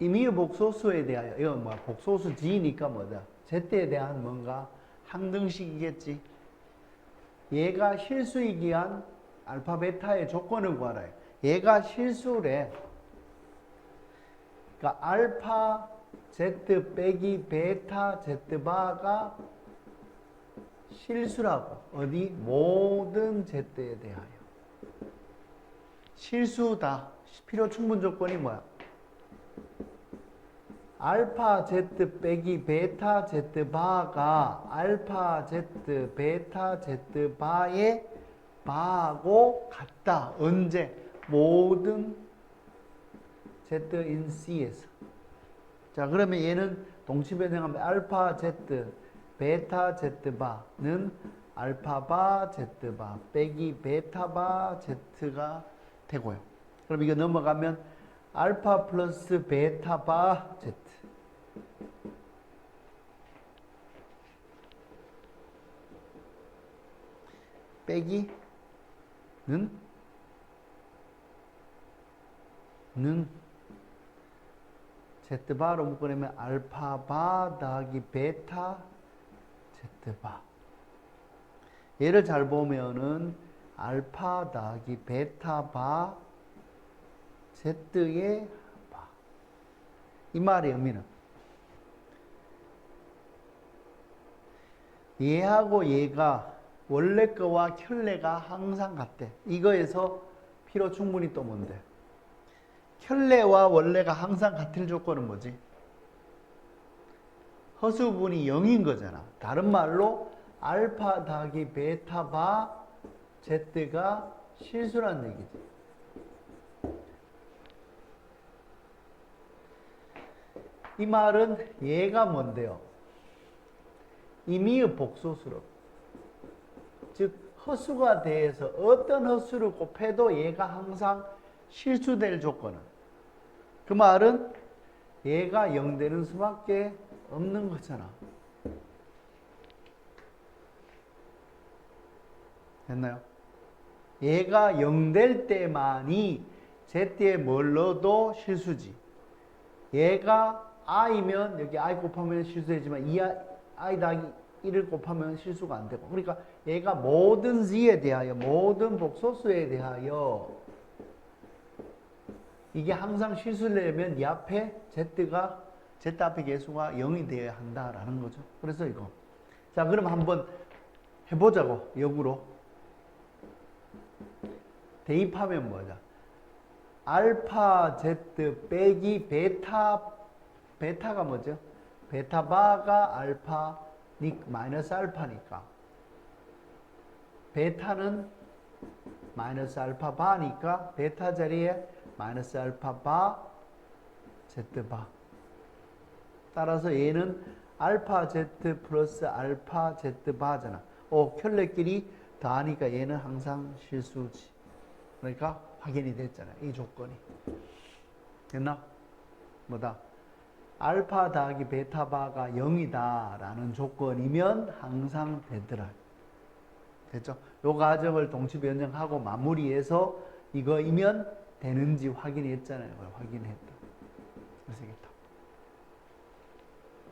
임의의 복소수에 대하여 이건 뭐 복소수 지니까 뭐다. 제때에 대한 뭔가 항등식이겠지. 얘가 실수이기 위한 알파 베타의 조건을 구하라. 얘가 실수래. 그러니까 알파 z 빼기 베타 z 바가 실수라고. 어디? 모든 z에 대하여. 실수다. 필요 충분 조건이 뭐야 알파 z 빼기 베타 z 바가 알파 z 베타 z 바의 바하고 같다. 언제? 모든 z in c에서. 자, 그러면 얘는 동치 변형하면 알파 z 베타 z 바는 알파 바 z 바 빼기 베타 바 z가 되고요. 그럼 이거 넘어가면 알파 플러스 베타 바 z 빼기 는? 는 z바로 묶어내면 알파바 더하기 베타 z바 얘를 잘 보면은 알파 더하기 베타바 z의 바. 이 말의 의미는 얘하고 얘가 원래 거와 켤레가 항상 같대. 이거에서 필요 충분히 또 뭔데? 켤레와 원래가 항상 같을 조건은 뭐지? 허수분이 0인 거잖아. 다른 말로 알파 더하기 베타 바 z가 실수란 얘기지. 이 말은 얘가 뭔데요? 임의의 복소수로. 즉 허수가 대해서 어떤 허수를 곱해도 얘가 항상 실수될 조건은 그 말은 얘가 0 되는 수밖에 없는 거잖아. 됐나요? 얘가 0 될 때만이 z에 뭘 넣어도 실수지. 얘가 i면 여기 i 곱하면 실수되지만 이 i, i 더하기 1을 곱하면 실수가 안 되고 그러니까 얘가 모든 z에 대하여 모든 복소수에 대하여 이게 항상 실수를 내면 이 앞에 z가 z 앞에 개수가 0이 되어야 한다라는 거죠. 그래서 이거 자 그럼 한번 해보자고 역으로 대입하면 뭐죠? 알파 z 빼기 베타 베타가 뭐죠? 베타 바가 알파 니 마이너스 알파니까 베타는 마이너스 알파 바니까 베타 자리에 마이너스 알파 바 z 바 따라서 얘는 알파 z 플러스 알파 z 바잖아. 오 켤레끼리 더하니까 얘는 항상 실수지. 그러니까 확인이 됐잖아. 이 조건이. 됐나? 뭐다? 알파 더하기 베타 바가 0이다 라는 조건이면 항상 되더라. 됐죠? 요 과정을 동치 변형하고 마무리해서 이거이면 되는지 확인했잖아요. 확인했다. 그래서